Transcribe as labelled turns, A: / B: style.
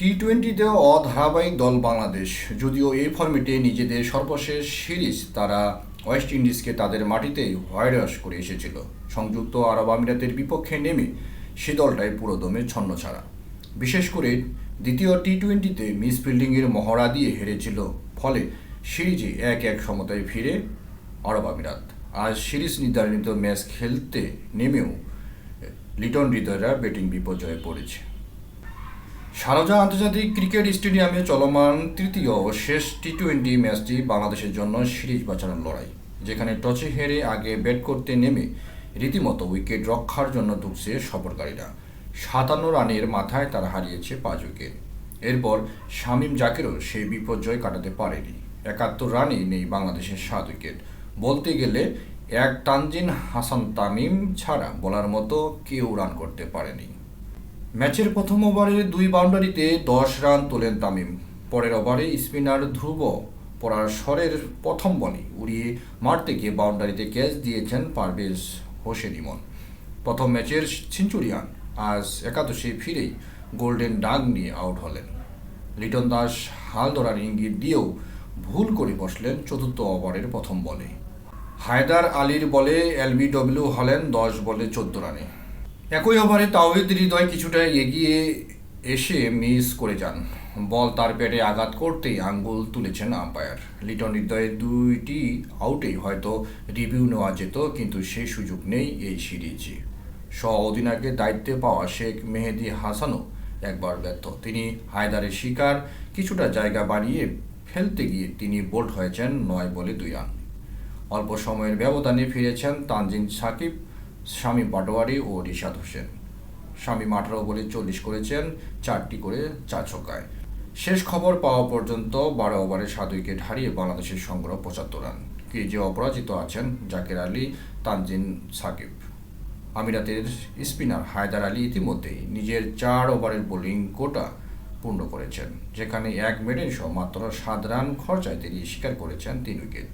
A: টি টোয়েন্টিতেও অধারাবাহিক দল বাংলাদেশ। যদিও এই ফর্মেটে নিজেদের সর্বশেষ সিরিজ তারা ওয়েস্ট ইন্ডিজকে তাদের মাটিতেই হোয়াইট করে এসেছিল। সংযুক্ত আরব আমিরাতের বিপক্ষে নেমে সে দলটাই পুরোদমে ছন্ন ছাড়া। বিশেষ করে দ্বিতীয় টি টোয়েন্টিতে মিস ফিল্ডিংয়ের মহড়া দিয়ে হেরেছিল। ফলে সিরিজে এক এক সমতায় ফিরে আরব আমিরাত। আজ সিরিজ নির্ধারিত ম্যাচ খেলতে নেমেও লিটন হৃদয়রা ব্যাটিং বিপর্যয়ে পড়েছে। শারজা আন্তর্জাতিক ক্রিকেট স্টেডিয়ামে চলমান তৃতীয় ও শেষ টি টোয়েন্টি ম্যাচটি বাংলাদেশের জন্য সিরিজ বাঁচানোর লড়াই, যেখানে টসে হেরে আগে ব্যাট করতে নেমে রীতিমতো উইকেট রক্ষার জন্য ঢুকছে সফরকারীরা। সাতান্ন রানের মাথায় তারা হারিয়েছে পাঁচ উইকেট। এরপর শামীম জাকেরও সেই বিপর্যয় কাটাতে পারেনি। একাত্তর রানেই নেই বাংলাদেশের সাত উইকেট। বলতে গেলে এক তানজিন হাসান তামিম ছাড়া বলার মতো কেউ রান করতে পারেনি। ম্যাচের প্রথম ওভারে দুই বাউন্ডারিতে দশ রান তোলেন তামিম। পরের ওভারে স্পিনার ধ্রুব পড়ার স্বরের প্রথম বলে উড়িয়ে মারতে গিয়ে বাউন্ডারিতে ক্যাচ দিয়েছেন পারভেজ হোসেন ইমন। প্রথম ম্যাচের সেঞ্চুরিয়ান আজ একাদশে ফিরেই গোল্ডেন ডাক নিয়ে আউট হলেন। লিটন দাস হাল ধরার ইঙ্গিত দিয়েও ভুল করে বসলেন চতুর্থ ওভারের প্রথম বলে। হায়দার আলীর বলে এলবিডব্লিউ হলেন দশ বলে চোদ্দ রানে। একই ওভারে তাওহিদ হৃদয় কিছুটা এগিয়ে এসে মিস করে যান। বল তার ব্যাটে আঘাত করতেই আঙ্গুল তুলেছেন আম্পায়ার। লিটন হৃদয়ের দুইটি আউটেই হয়তো রিভিউ নেওয়া যেত, কিন্তু সে সুযোগ নেই এই সিরিজে। স্ব অধিনায়কের দায়িত্বে পাওয়া শেখ মেহেদি হাসানও একবার ব্যর্থ। তিনি হায়দারের শিকার, কিছুটা জায়গা বাড়িয়ে ফেলতে গিয়ে তিনি বোল্ড হয়েছেন নয় বলে দুই রান। অল্প সময়ের ব্যবধানে ফিরেছেন তানজিন সাকিব। স্বামী পাটোয়ারি ও রিশাদ হোসেন। স্বামী আঠারো বলে চল্লিশ করেছেন, চারটি করে চার ছক্কায়। শেষ খবর পাওয়া পর্যন্ত বারো ওভারে সাত উইকেট হারিয়ে বাংলাদেশের সংগ্রহ পঁচাত্তর রান। ক্রিজে অপরাজিত আছেন জাকির আলী, তানজিন সাকিব। আমিরাতের স্পিনার হায়দার আলী ইতিমধ্যেই নিজের চার ওভারের বোলিং কোটা পূর্ণ করেছেন, যেখানে এক মেডেন সহ মাত্র সাত রান খরচায় তিনি স্বীকার করেছেন তিন উইকেট।